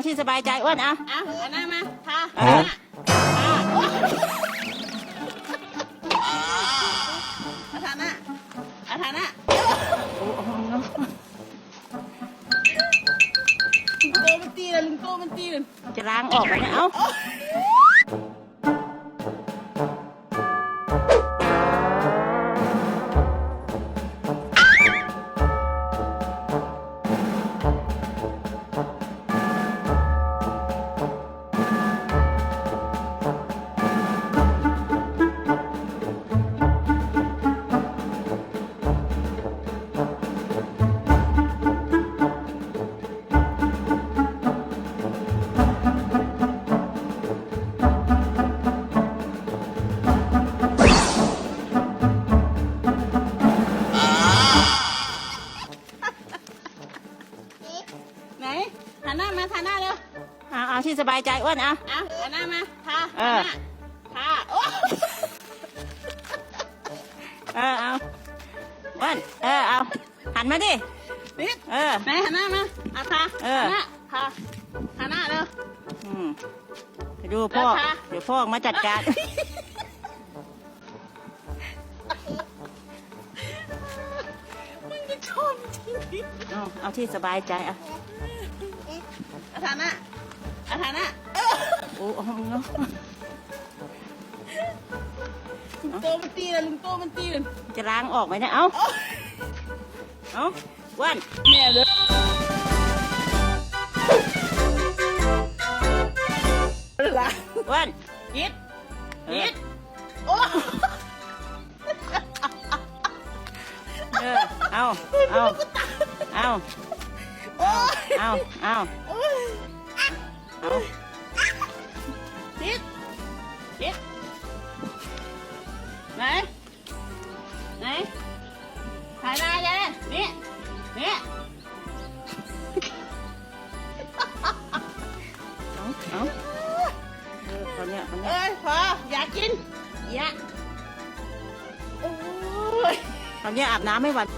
เอาที่สบายใจอ้วนเอาเอาเอาหน้ามาทาเออเอาทาหน้าเอาทาหน้าโอ้โหลุงโตมันตีเลยลุงโตมันตีเลยจะล้างออกไปเนี่ยเอาไทาหน้ามาทาหน้าเร็วเอาเอาที่สบายใจอ้วนเอาเอาเอาหน้ามาทาเออทาโอ้เออเอาอ้วนเออเอาหันมาดินิดเออไหนหันหน้ามาเอาทาเออหน้าทาทาหน้าเร็วอืมไปดูพ่อแล้วคะเดี๋ยวพ่อมาจัดการมึงจะชอบจริงเอาเอาที่สบายใจเอาเอาทาหน้าเอาทาหน้าโอ้โหลุงโตมันตีเลยลุงโตมันตีเลยจะล้างออกไหมเนี่ยเอาเอาอ้วนแม่เลยละอ้วนยิดเออยิดโอ้เออเอาเอาเอาโอ้เอาเอาโอ้ย เอายิดยิดไหน ไหนถ่ายหน้ายันนี่ นี่เอาเอาเออคนเนี้ยคนเนี้ยเอ้ยพออยากกินอยากโอ้ยคนเนี้ยอาบน้ำไม่หวัน